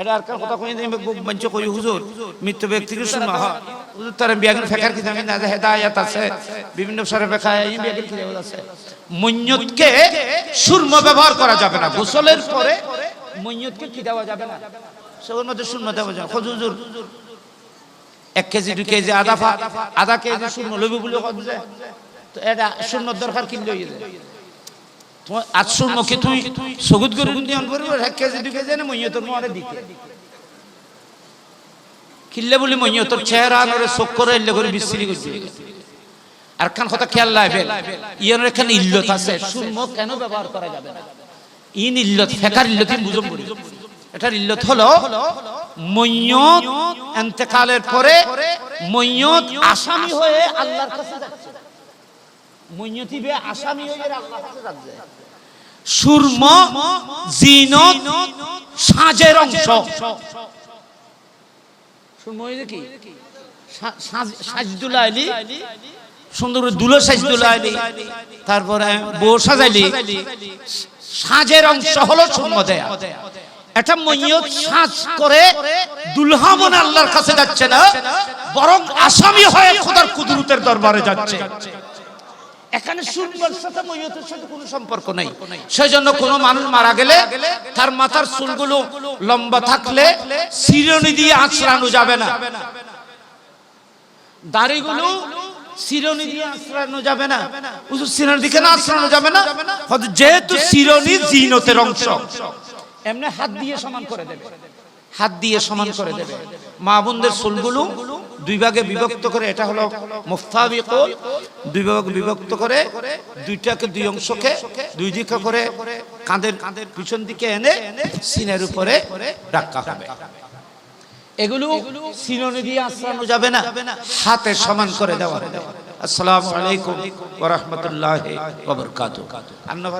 এটা আর কথা কই আমি মঞ্চ কই হুজুর। মৃত্যু ব্যক্তিকে শুনো হয় হুজুর তার বিয়াগন ফেকার কি জানি না যে হেদায়েত আছে বিভিন্ন সরে ফেকা এই বিয়াগন কি আছে। মঞ্জতকে সুরম ব্যবহার করা যাবে না। গোসলের পরে মঞ্জতকে কি দেওয়া যাবে না? সেগুলোর মধ্যে শূন্য দেওয়া যাবে হুজুর? এক কেজি দু কেজি আধা আধা কেজি শূন্য লইব বলে তো এটা শূন্য দরকার কিনলে হয়ে যায়? শূন্য কি তুই সগুদ করে অন করব এক কেজি দু কেজি না মইয় তোর মরে দিতে কিনলে বলি মইয় তোর চেহারা চোখ করে এলে করে বিশ্রি আর খান কথা খেয়াল লাগবে ইয়ানোর এখানে ইল্লত আছে কেন ব্যবহার করা যাবে না ইন ইল্লত ফেকার ইল্লত বুঝুম বলি এটার ইল্লত হলো মৈয়ত এন্তেকালের পরে মৈয়ত আসামি হয়ে আল্লাহর কাছে যাচ্ছে মৈয়তি বে আসামি হয়ে আল্লাহর কাছে সুরম জিনত সাজের অংশ। সুরম হয়ে কি? সাজদুল্লাহ আলী। সুন্দর করে দুলো সাজদুল্লাহ আলী। তারপরে বউ সাজাইলি। সাজের অংশ হলো সুরম দেয়া। এটা মৈয়ত সাজ করে দুলহা মনে আল্লাহর কাছে যাচ্ছে না বরং আসামি হয়ে খোদার কুদরতের দরবারে যাচ্ছে। এখানে সুরমার সাথে মৈয়তের সাথে কোনো সম্পর্ক নেই। সেজন্য কোনো মানুষ মারা গেলে তার মাথার চুলগুলো লম্বা থাকলে শিরনি দিয়ে আঁচড়ানো যাবে না। দাড়িগুলো শিরনি দিয়ে আঁচড়ানো যাবে না। উজু শিরনি দিকে না আঁচড়ানো যাবে না। হয়তো যেহেতু শিরনি জিনতের অংশ। এমনি হাত দিয়ে সমান করে দেবে। হাত দিয়ে সমান করে দেবে। মা বোনদের চুলগুলো দুই ভাগে বিভক্ত করে, এটা হলো মুফতাবিকুল দুই ভাগ বিভক্ত করে, দুইটাকে দুই অংশকে, দুই দিকে করে কাঁধের কাঁধের পিছন দিকে এনে সিনের উপরে রাখা হবে। এগুলো সিননে দিয়ে আশ্রানো যাবে না, হাতে সমান করে দেওয়া হবে। আসসালামু আলাইকুম ওয়া রাহমাতুল্লাহি ওয়া বারাকাতুহু।